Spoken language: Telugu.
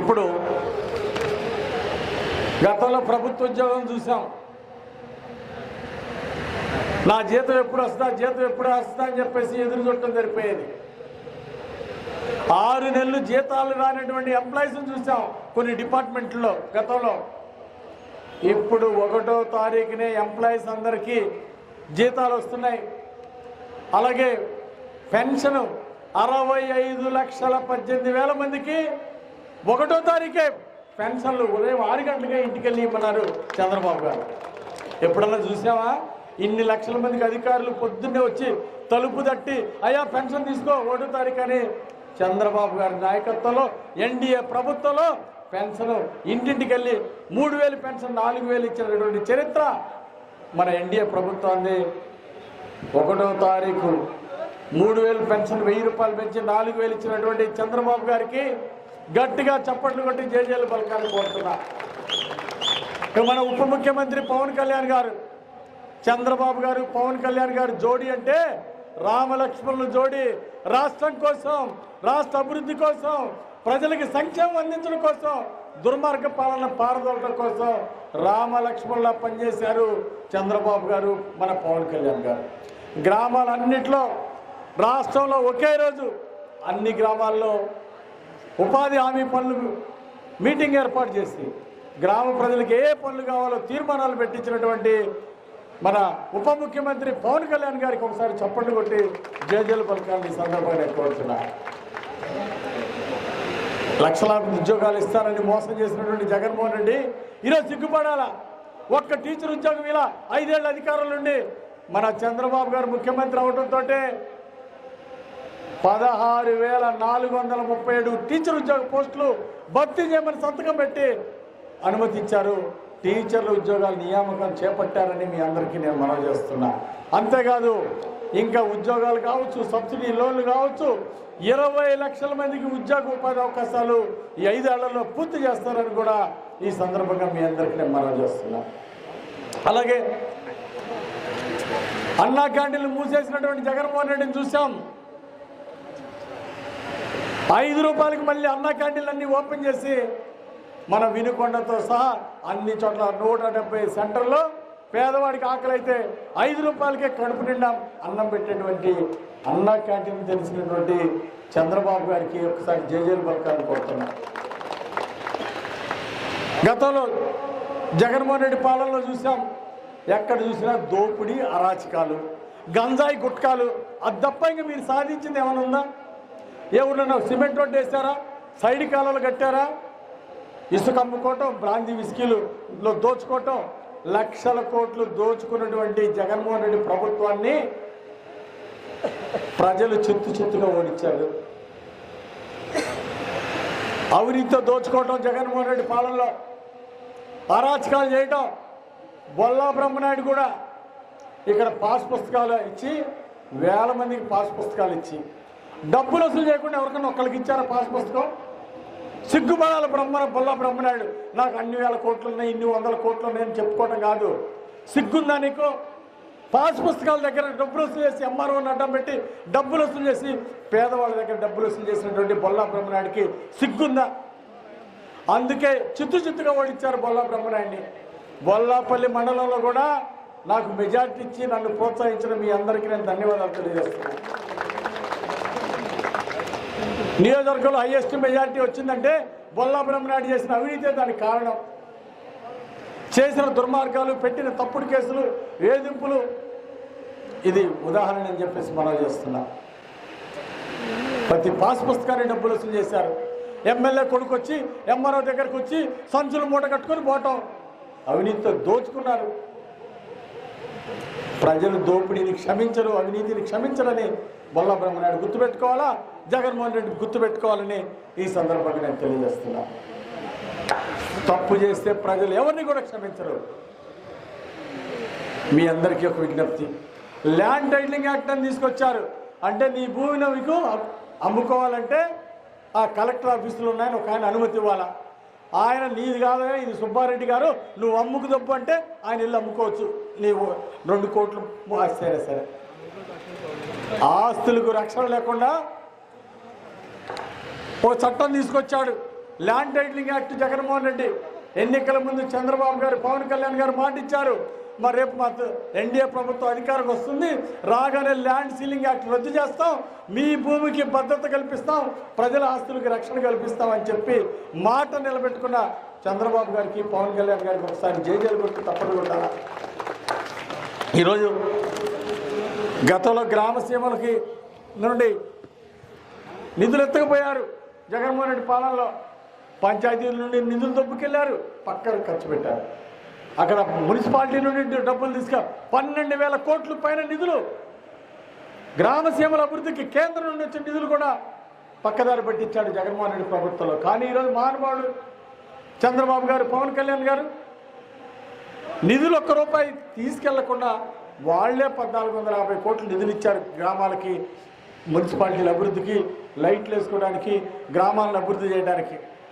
ఇప్పుడు గతంలో ప్రభుత్వ ఉద్యోగం చూసాం. నా జీతం ఎప్పుడు వస్తా జీతం ఎప్పుడు వస్తా అని చెప్పేసి ఎదురు చూడటం జరిపోయేది ఆరు నెలలు జీతాలు రానటువంటి ఎంప్లాయీస్ని చూసాం కొన్ని డిపార్ట్మెంట్లో గతంలో. ఇప్పుడు ఒకటో తారీఖునే ఎంప్లాయీస్ అందరికీ జీతాలు వస్తున్నాయి. అలాగే పెన్షన్ అరవై ఐదు లక్షల పద్దెనిమిది వేల మందికి ఒకటో తారీఖే పెన్షన్లు ఉదయం ఆరు గంటలకే ఇంటికి వెళ్ళి ఇమ్మన్నారు చంద్రబాబు గారు. ఎప్పుడన్నా చూసావా? ఇన్ని లక్షల మందికి అధికారులు పొద్దున్నే వచ్చి తలుపు తట్టి అయ్యా పెన్షన్ తీసుకో ఒకటో తారీఖు అని చంద్రబాబు గారి నాయకత్వంలో ఎన్డీఏ ప్రభుత్వంలో పెన్షన్ ఇంటింటికి వెళ్ళి మూడు వేలు పెన్షన్ నాలుగు వేలు ఇచ్చినటువంటి చరిత్ర మన ఎన్డీఏ ప్రభుత్వాన్ని ఒకటో తారీఖు మూడు వేలు పెన్షన్ వెయ్యి రూపాయలు పెంచి నాలుగు వేలు ఇచ్చినటువంటి చంద్రబాబు గారికి గట్టిగా చప్పట్లు కొట్టి జేజేలు పలకాలని కోరుతున్నా. ఇక మన ఉప ముఖ్యమంత్రి పవన్ కళ్యాణ్ గారు చంద్రబాబు గారు పవన్ కళ్యాణ్ గారు జోడి అంటే రామలక్ష్మణుల జోడి. రాష్ట్రం కోసం రాష్ట్ర అభివృద్ధి కోసం ప్రజలకి సంక్షేమం అందించడం కోసం దుర్మార్గ పాలన పారదోలటం కోసం రామలక్ష్మణులా పనిచేశారు చంద్రబాబు గారు మన పవన్ కళ్యాణ్ గారు. గ్రామాలన్నింటిలో రాష్ట్రంలో ఒకే రోజు అన్ని గ్రామాల్లో ఉపాధి హామీ పనులు మీటింగ్ ఏర్పాటు చేసి గ్రామ ప్రజలకు ఏ పనులు కావాలో తీర్మానాలు పెట్టించినటువంటి మన ఉప ముఖ్యమంత్రి పవన్ కళ్యాణ్ గారికి ఒకసారి చప్పట్లు కొట్టి జేజేలు పలకాలని సందర్భంగా కోరుతున్నా. లక్షలాది ఉద్యోగాలు ఇస్తారని మోసం చేసినటువంటి జగన్మోహన్ రెడ్డి ఈరోజు సిగ్గుపడాలా? ఒక్క టీచర్ ఉద్యోగం ఇలా ఐదేళ్ళ అధికారులు నుండి మన చంద్రబాబు గారు ముఖ్యమంత్రి అవడంతో పదహారు వేల నాలుగు వందల ముప్పై ఏడు టీచర్ ఉద్యోగ పోస్టులు భర్తీ చేయమని సంతకం పెట్టి అనుమతించారు టీచర్ల ఉద్యోగాల నియామకం చేపట్టారని మీ అందరికీ నేను మనవి చేస్తున్నా. అంతేకాదు ఇంకా ఉద్యోగాలు కావచ్చు సబ్సిడీ లోన్లు కావచ్చు ఇరవై లక్షల మందికి ఉద్యోగ ఉపాధి అవకాశాలు ఈ ఐదేళ్ళలో పూర్తి చేస్తారని కూడా ఈ సందర్భంగా మీ అందరికీ నేను మనవి చేస్తున్నా. అలాగే అన్నా క్యాంటీన్లు మూసేసినటువంటి జగన్మోహన్ రెడ్డిని చూసాం ఐదు రూపాయలకి మళ్ళీ అన్న క్యాంటీన్లు అన్నీ ఓపెన్ చేసి మన వినుకొండతో సహా అన్ని చోట్ల నూట డెబ్బై సెంటర్లో పేదవాడికి ఆకలి అయితే ఐదు రూపాయలకే కడుపు నిండా అన్నం పెట్టేటువంటి అన్న క్యాంటీన్ తెలిసినటువంటి చంద్రబాబు గారికి ఒకసారి జేజేలు పలకాలని కోరుతున్నా. గతంలో జగన్మోహన్ రెడ్డి పాలనలో చూసాం. ఎక్కడ చూసినా దోపిడీ అరాచకాలు గంజాయి గుట్కాలు. అది తప్ప ఇంకా మీరు సాధించింది ఏమైనా ఉందా? ఎవరన్నా సిమెంట్ రోడ్డు వేసారా సైడ్ కాలువలు కట్టారా? ఇసుక అమ్ముకోవటం బ్రాంతి విస్కీలులో దోచుకోవటం లక్షల కోట్లు దోచుకున్నటువంటి జగన్మోహన్ రెడ్డి ప్రభుత్వాన్ని ప్రజలు చిత్తు చిత్తుగా ఓడించారు. అవినీతితో దోచుకోవటం జగన్మోహన్ రెడ్డి పాలనలో. అరాచకాలు చేయటం. బొల్లా బ్రహ్మనాయుడు కూడా ఇక్కడ పాస్ పుస్తకాలు ఇచ్చి వేల మందికి పాస్ పుస్తకాలు ఇచ్చి డబ్బులు వసూలు చేయకుండా ఎవరికైనా ఒక్కరికి ఇచ్చారా పాస్ పుస్తకం? సిగ్గుబడాల బ్రహ్మ బొల్ల బ్రహ్మనాయుడు. నాకు అన్ని వేల కోట్లు ఉన్నాయి ఇన్ని వందల కోట్లు ఉన్నాయని చెప్పుకోవటం కాదు. సిగ్గుందా నీకు? పాస్ పుస్తకాల దగ్గర డబ్బులు వసూలు చేసి ఎంఆర్ఓని అడ్డం పెట్టి డబ్బులు వసూలు చేసి పేదవాళ్ళ దగ్గర డబ్బులు వసూలు చేసినటువంటి బొల్లా బ్రహ్మనాయుడికి సిగ్గుందా? అందుకే చిత్తు చిత్తుగా ఓడించారు బొల్లా బ్రహ్మనాయుడిని. బొల్లాపల్లి మండలంలో కూడా నాకు మెజార్టీ ఇచ్చి నన్ను ప్రోత్సహించిన మీ అందరికీ నేను ధన్యవాదాలు తెలియజేస్తున్నాను. నియోజకవర్గంలో హైయెస్ట్ మెజారిటీ వచ్చిందంటే బొల్లాపురం నాయుడు చేసిన అవినీతే దానికి కారణం. చేసిన దుర్మార్గాలు పెట్టిన తప్పుడు కేసులు వేధింపులు. ఇది ఉదాహరణ అని చెప్పేసి మనం చేస్తున్నాం. ప్రతి పాస్ పుస్తకాన్ని డబ్బులు వసూలు చేశారు. ఎమ్మెల్యే కొడుకు వచ్చి ఎంఆర్ఓ దగ్గరకు వచ్చి సంచులు మూట కట్టుకొని పోవటం. అవినీతితో దోచుకున్నారు. ప్రజలు దోపిడీని క్షమించరు అవినీతిని క్షమించరని బొల్ల బ్రహ్మనాయుడు గుర్తుపెట్టుకోవాలా? జగన్మోహన్ రెడ్డి గుర్తుపెట్టుకోవాలని ఈ సందర్భంగా నేను తెలియజేస్తున్నా. తప్పు చేస్తే ప్రజలు ఎవరిని కూడా క్షమించరు. మీ అందరికీ ఒక విజ్ఞప్తి. ల్యాండ్ టైటిలింగ్ యాక్ట్ అని తీసుకొచ్చారు. అంటే నీ భూమిని మీకు అమ్ముకోవాలంటే ఆ కలెక్టర్ ఆఫీసులో ఉన్నాయని ఒక ఆయన అనుమతి ఇవ్వాలా? ఆయన నీది కాదనే ఇది సుబ్బారెడ్డి గారు నువ్వు అమ్ముకు దప్పు అంటే ఆయన ఇల్లు అమ్ముకోవచ్చు. నీవు రెండు కోట్లు సరే సరే. ఆస్తులకు రక్షణ లేకుండా ఓ చట్టం తీసుకొచ్చాడు. Land titling act Jaganmohan Reddy. ఎన్నికల ముందు చంద్రబాబు గారు పవన్ కళ్యాణ్ గారు మాటిచ్చారు. మరి రేపు మా ఎన్డీఏ ప్రభుత్వం అధికారం వస్తుంది. రాగానే ల్యాండ్ సీలింగ్ యాక్ట్ రద్దు చేస్తాం. మీ భూమికి భద్రత కల్పిస్తాం. ప్రజల ఆస్తులకు రక్షణ కల్పిస్తాం అని చెప్పి మాట నిలబెట్టుకున్న చంద్రబాబు గారికి పవన్ కళ్యాణ్ గారికి ఒకసారి జేజేలు కొట్టి తప్పదు కొట్టాలా? ఈరోజు గతంలో గ్రామ సీమలకి నుండి నిధులు ఎత్తకపోయారు. జగన్మోహన్ రెడ్డి పాలనలో పంచాయతీల నుండి నిధులు దొబ్బుకెళ్ళారు పక్కన ఖర్చు పెట్టారు. అక్కడ మున్సిపాలిటీ నుండి డబ్బులు తీసుక పన్నెండు వేల కోట్ల పైన నిధులు. గ్రామ సీమల అభివృద్ధికి కేంద్రం నుండి వచ్చిన నిధులు కూడా పక్కదారి పట్టించాడు జగన్మోహన్ రెడ్డి ప్రభుత్వంలో. కానీ ఈరోజు మహానుభావుడు చంద్రబాబు గారు పవన్ కళ్యాణ్ గారు నిధులు ఒక్క రూపాయి తీసుకెళ్ళకుండా వాళ్ళే పద్నాలుగు వందల యాభై కోట్లు నిధులు ఇచ్చారు గ్రామాలకి మున్సిపాలిటీల అభివృద్ధికి. లైట్లు వేసుకోవడానికి గ్రామాలను అభివృద్ధి చేయడానికి.